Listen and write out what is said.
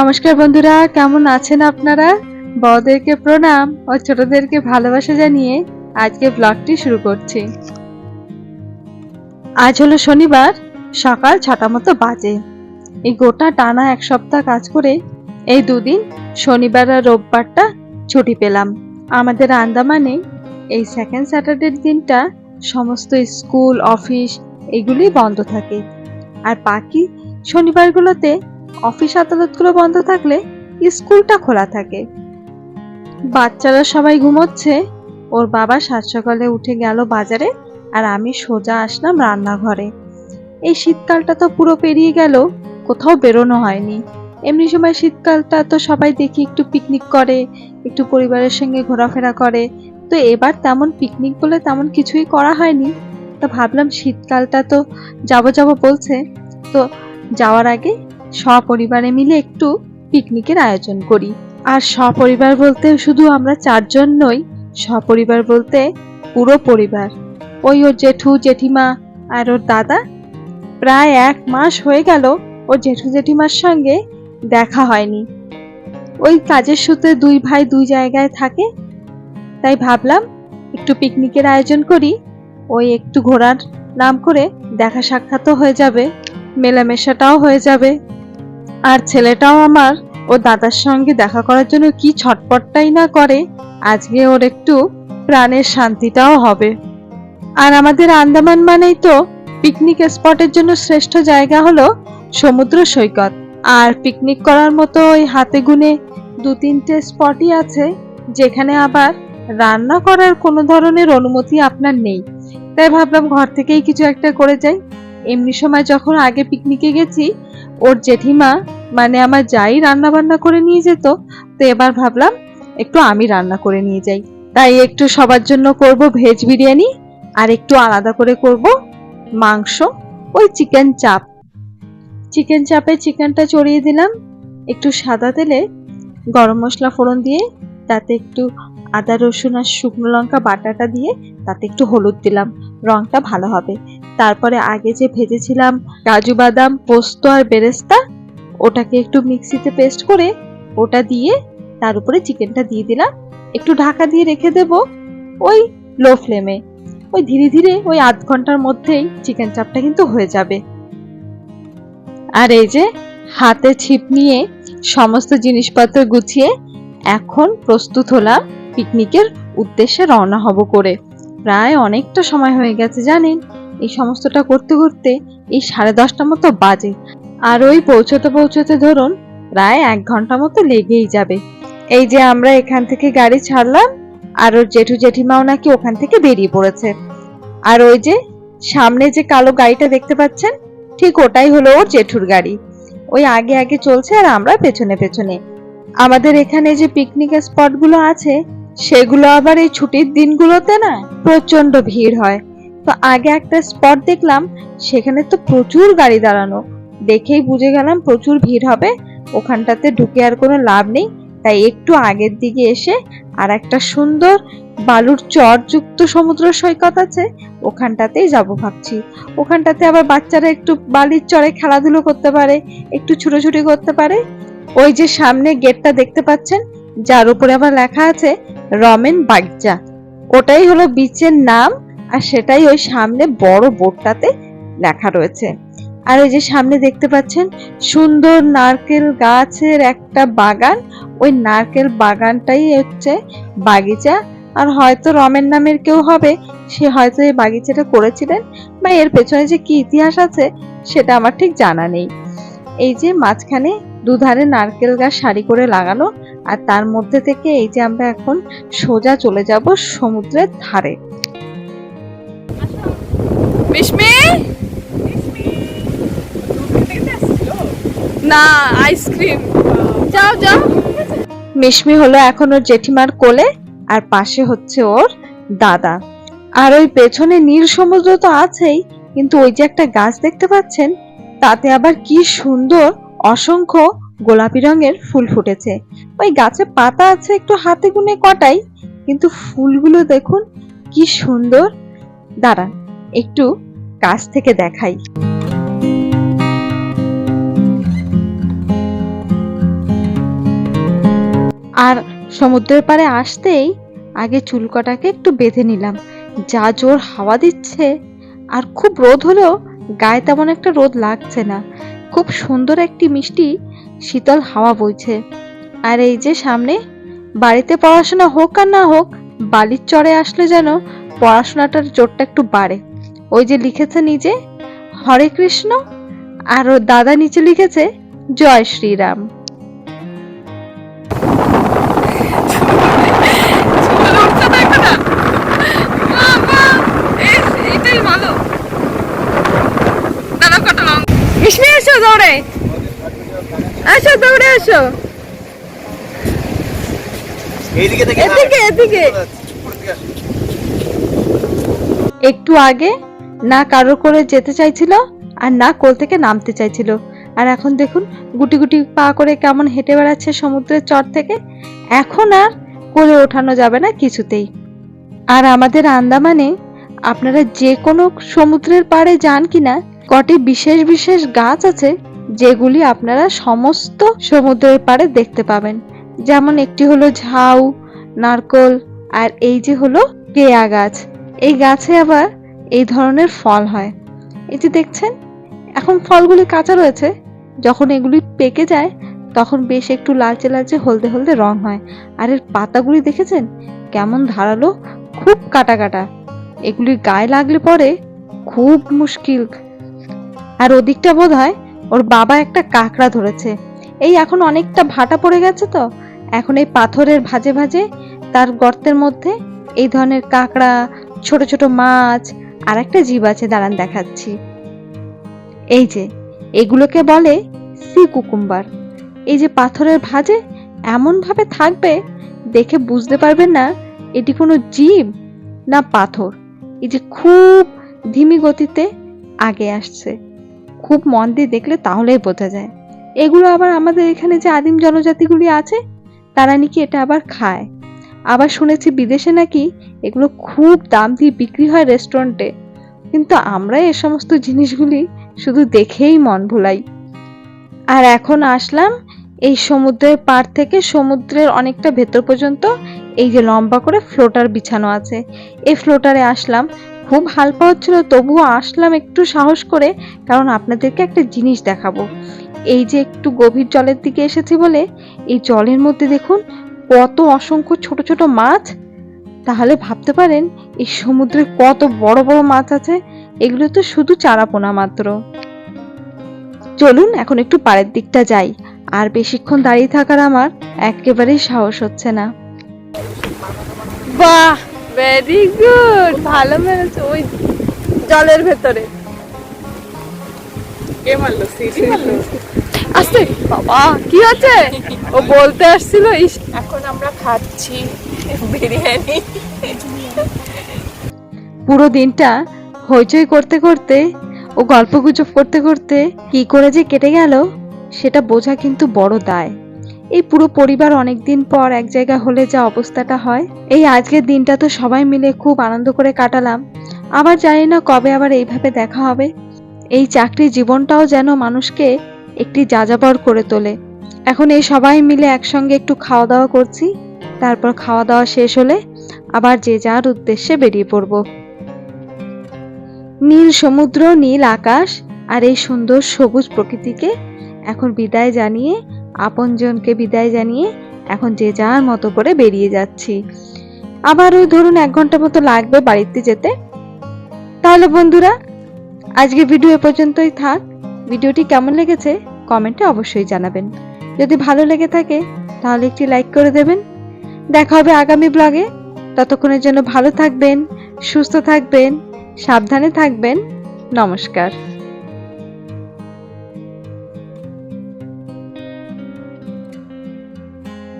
নমস্কার বন্ধুরা, কেমন আছেন আপনারা? বড়দেরকে প্রণাম ও ছোটদেরকে ভালোবাসা জানিয়ে আজকে ব্লগটি শুরু করছি। আজ হলো শনিবার, সকাল ছটা মতো বাজে। এই গোটা টানা এক সপ্তাহ কাজ করে এই দুদিন, শনিবার আর রোববারটা ছুটি পেলাম। আমাদের আন্দামানে এই সেকেন্ড স্যাটারডের দিনটা সমস্ত স্কুল, অফিস এগুলি বন্ধ থাকে। আর বাকি শনিবারগুলোতে অফিস আদালতগুলো বন্ধ থাকলে স্কুলটা খোলা থাকে। বাচ্চারা সবাই ঘুমোচ্ছে, ওর বাবা সাত সকালে উঠে গেল বাজারে আর আমি সোজা আসলাম রান্নাঘরে। এই শীতকালটা তো পুরো পেরিয়ে গেল, কোথাও বেরোনো হয়নি। এমনি সময় শীতকালটা তো সবাই দেখি একটু পিকনিক করে, একটু পরিবারের সঙ্গে ঘোরাফেরা করে। তো এবার তেমন পিকনিক বলে তেমন কিছুই করা হয়নি। তো ভাবলাম শীতকালটা তো যাব যাব বলছে। তো যাওয়ার আগে সপরিবারে মিলে একটু পিকনিকের আয়োজন করি। আর সপরিবার বলতে শুধু আমরা চারজন নই, সপরিবার বলতে পুরো পরিবার। ওই ওর জেঠু, জেঠিমা আর ওর দাদা। প্রায় এক মাস হয়ে গেল ওর জেঠু, জেঠিমার সঙ্গে দেখা হয়নি। ওই কাজের সূত্রে দুই ভাই দুই জায়গায় থাকে। তাই ভাবলাম একটু পিকনিকের আয়োজন করি। ওই একটু ঘোরার নাম করে দেখা সাক্ষাৎও হয়ে যাবে, মেলামেশাটাও হয়ে যাবে। আর ছেলেটাও আমার ও দাদার সঙ্গে দেখা করার জন্য কি ছটপটটাই না করে, আজকে ওর একটু প্রাণের শান্তিটাও হবে। আর আমাদের আন্দামান মানেই তো পিকনিক স্পটের জন্য শ্রেষ্ঠ জায়গা হলো সমুদ্র সৈকত। আর পিকনিক করার মতো ওই হাতে গুনে দু তিনটে স্পটই আছে, যেখানে আবার রান্না করার কোনো ধরনের অনুমতি আপনার নেই। তাই ভাবলাম ঘর থেকেই কিছু একটা করে যাই। এমনি সময় যখন আগে পিকনিকে গেছি, ওর জেঠিমা মানে আমার যাই রান্না বান্না করে নিয়ে যেত, তো এবার ভাবলাম একটু আমি রান্না করে নিয়ে যাই। তাই একটু সবার জন্য করব ভেজ বিরিয়ানি, আর একটু আলাদা করে করব মাংস, ওই চিকেন চাপ চিকেন চাপে চিকেনটা চড়িয়ে দিলাম, একটু সাদা তেলে গরম মশলা ফোড়ন দিয়ে, তাতে একটু আদা রসুন আর শুকনো লঙ্কা বাটাটা দিয়ে, তাতে একটু হলুদ দিলাম, রংটা ভালো হবে। তারপরে আগে যে ভেজেছিলাম কাজু বাদাম, পোস্ত আর বেরেস্তা, ওটাকে একটু মিক্সিতে পেস্ট করে ওটা দিয়ে তার উপরে চিকেনটা দিয়ে দিলাম। একটু ঢাকা দিয়ে রেখে দেব ওই লো ফ্লেমে। ওই ধীরে ধীরে ওই আধ ঘণ্টার মধ্যেই চিকেন চাপটা কিন্তু হয়ে যাবে। আর এই যে হাতে ছিপ নিয়ে সমস্ত জিনিসপত্র গুছিয়ে এখন প্রস্তুত হলাম পিকনিকের উদ্দেশ্যে রওনা হব করে। প্রায় অনেকটা সময় হয়ে গেছে, জানেন? এই সমস্তটা করতে করতে এই সাড়ে দশটা মতো বাজে। আর ওই পৌঁছতে পৌঁছতে ধরুন প্রায় এক ঘণ্টা মতো লেগেই যাবে। এই যে আমরা এখান থেকে গাড়ি ছাড়লাম, আর ওর জেঠু জেঠিমাও নাকি ওখান থেকে বেরিয়ে পড়েছে। আর ওই যে সামনে যে কালো গাড়িটা দেখতে পাচ্ছেন, ঠিক ওটাই হলো ওর জেঠুর গাড়ি। ওই আগে আগে চলছে আর আমরা পেছনে পেছনে। আমাদের এখানে যে পিকনিক স্পটগুলো আছে, সেগুলো আবার এই ছুটির দিনগুলোতে না প্রচণ্ড ভিড় হয়। তো আগে একটা স্পট দেখলাম, সেখানে তো প্রচুর গাড়ি দাঁড়ানো। দেখেই বুঝে গেলাম প্রচুর ভিড় হবে, ওখানটাতে ঢুকে আর কোনো লাভ নেই। তাই একটু আগের দিকে এসে আর একটা সুন্দর বালুর চরযুক্ত সমুদ্র সৈকত আছে, ওখানটাতেই যাব ভাবছি। ওখানটাতে আবার বাচ্চারা একটু বালির চরে খেলাধুলো করতে পারে, একটু ছুটোছুটি করতে পারে। ওই যে সামনে গেটটা দেখতে পাচ্ছেন, যার উপরে আবার লেখা আছে রমেন বাগজা ওটাই হলো বিচের নাম আর সেটাই ওই সামনে বড় বোর্ডটাতে লেখা রয়েছে। আর ওই যে সামনে দেখতে পাচ্ছেন, সুন্দর নারকেল গাছের একটা বাগান। ওই নারকেল বাগানটাই হচ্ছে বাগিচা। আর হয়তো রমেন নামের কেউ হবে, সে হয়তো এই বাগিচাটা করেছিলেন বা এর পেছনে যে কি ইতিহাস আছে, সেটা আমার ঠিক জানা নেই। এই যে মাঝখানে দুধারে নারকেল গাছ সারি করে লাগানো, আর তার মধ্যে থেকে এই যে আমরা এখন সোজা চলে যাব সমুদ্রের ধারে। মিশমি না আইসক্রিম যাও যাও। মিশমি হলো এখন ওর জেঠিমার কোলে আর পাশে হচ্ছে ওর দাদা। আর ওই পেছনে নীল সমুদ্র তো আছেই কিন্তু ওই যে একটা গাছ দেখতে পাচ্ছেন তাতে আবার কি সুন্দর অসংখ্য গোলাপি রঙের ফুল ফুটেছে। ওই গাছে পাতা আছে একটু হাতে গুনে কটাই কিন্তু ফুলগুলো দেখুন কি সুন্দর। দাঁড়ান একটু কাছ থেকে দেখাই। আর সমুদ্রের পাড়ে আসতেই আগে চুলকটাকে একটু বেঁধে নিলাম। যা জোর হাওয়া দিচ্ছে, আর খুব রোদ হলেও গায়ে তেমন একটা রোদ লাগছে না। খুব সুন্দর একটি মিষ্টি, শীতল হাওয়া বইছে। আর এই যে সামনে, বাড়িতে পড়াশোনা হোক আর না হোক, বালির চরে আসলে যেন পড়াশোনাটার জোরটা একটু বাড়ে। ওই যে লিখেছে নিজে হরে কৃষ্ণ আর ওর দাদা নিচে লিখেছে জয় শ্রীরাম এসো দৌড়ে। এসো দৌড়ে এসো। এদিকে এদিকে। একটু আগে না কারোর করে যেতে চাইছিল আর না কোল থেকে নামতে চাইছিল। আর এখন দেখুন গুটি গুটি পা করে কেমন হেঁটে বেড়াচ্ছে সমুদ্রের চর থেকে। এখন আর কোলে ওঠানো যাবে না কিছুতেই। আর আমাদের আন্দামানে আপনারা যে কোনো সমুদ্রের পাড়ে যান কিনা, কটি বিশেষ বিশেষ গাছ আছে যেগুলি আপনারা সমস্ত সমুদ্রের পাড়ে দেখতে পাবেন। যেমন একটি হলো ঝাউ, নারকল আর এই যে হলো কেয়া গাছ। এই গাছে আবার এই ধরনের ফল হয়। এই যে দেখছেন, এখন ফলগুলি কাঁচা রয়েছে। যখন এগুলি পেকে যায়, তখন বেশ একটু লালচে লালচে হলদে হলদে রং হয়। আর এর পাতাগুলি দেখেছেন? কেমন ধারালো, খুব কাটা কাটা। এগুলি গায়ে লাগলে পরে খুব মুশকিল। আর ওদিকটা বোধ হয় ওর বাবা একটা কাঁকড়া ধরেছে। এই এখন অনেকটা ভাটা পড়ে গেছে তো। এখন এই পাথরের ভাজে ভাজে তার গর্তের মধ্যে এই ধরনের কাঁকড়া, ছোট ছোট মাছ আর একটা জীব আছে, দাঁড়ান দেখাচ্ছি। এই যে, এগুলোকে বলে সি কুকুম্বার এই যে পাথরের ভাজে এমন ভাবে থাকবে, দেখে বুঝতে পারবেন না এটি কোনো জীব না পাথর। এই যে খুব ধিমি গতিতে আগে আসছে। খুব মন দিয়ে দেখলে তাহলেই বোঝা যায়। এগুলো আবার আমাদের এখানে যে আদিম জনজাতিগুলি আছে, তারা নাকি এটা আবার খায়। আবার শুনেছি বিদেশে নাকি এগুলো খুব দাম দিয়ে বিক্রি হয় রেস্টুরেন্টে। কিন্তু আমরা এ সমস্ত জিনিসগুলি শুধু দেখেই মন ভোলাই। আর এখন আসলাম এই সমুদ্রের পাড় থেকে সমুদ্রের অনেকটা ভেতর পর্যন্ত। এই যে লম্বা করে ফ্লোটার বিছানো আছে। এই ফ্লোটারে আসলাম। খুব হালকা হচ্ছিল, তবুও আসলাম একটু সাহস করে, কারণ আপনাদেরকে একটা জিনিস দেখাবো। এই যে একটু গভীর জলের দিকে এসেছি বলে, এই জলের মধ্যে দেখুন কত অসংখ্য ছোট ছোট মাছ? তাহলে ভাবতে পারেন, এই সমুদ্রে কত বড় বড় মাছ আছে, এগুলো তো শুধু চারাপোনা মাত্র। চলুন এখন একটু পাড়ের দিকটা যাই, আর বেশিক্ষণ দাঁড়িয়ে থাকার আমার একেবারেই সাহস হচ্ছে না। বাহ ভেরি গুড ভালো মেরেছে, ওই জলের ভেতরে। কে মারলো? সিঁড়ি মারলো? আস্তে বাবা কি আছে ও বলতে আসছিল এখন আমরা খাচ্ছি বিরিয়ানি। পুরো দিনটা হইচই করতে করতে ও গল্পগুজব করতে করতে কি করে যে কেটে গেল সেটা বোঝা কিন্তু বড় দায়। এই পুরো পরিবার অনেকদিন পর এক জায়গা হলে যা অবস্থাটা হয়। এই আজকের দিনটা তো সবাই মিলে খুব আনন্দ করে কাটালাম। আবার জানি না কবে আবার এইভাবে দেখা হবে। এই চাকরি জীবনটাও যেন মানুষকে একটি যাযাবর করে তোলে। এখন এই সবাই মিলে একসঙ্গে একটু খাওয়া দাওয়া করছি। তারপর খাওয়া দাওয়া শেষ হলে আবার যে যার উদ্দেশ্যে বেরিয়ে পড়ব। নীল সমুদ্র, নীল আকাশ আর এই সুন্দর সবুজ প্রকৃতিকে এখন বিদায় জানিয়ে, আপনজনকে বিদায় জানিয়ে এখন যে যার মতো করে বেরিয়ে যাচ্ছি। আবার ওই ধরুন এক ঘণ্টা মতো লাগবে বাড়িতে যেতে। তাহলে বন্ধুরা আজকে ভিডিও এ পর্যন্তই থাক। ভিডিওটি কেমন লেগেছে কমেন্টে অবশ্যই জানাবেন। যদি ভালো লেগে থাকে, তাহলে একটি লাইক করে দেবেন। দেখা হবে আগামী ব্লগে। ততক্ষণের জন্য ভালো থাকবেন, সুস্থ থাকবেন, সাবধানে থাকবেন। নমস্কার।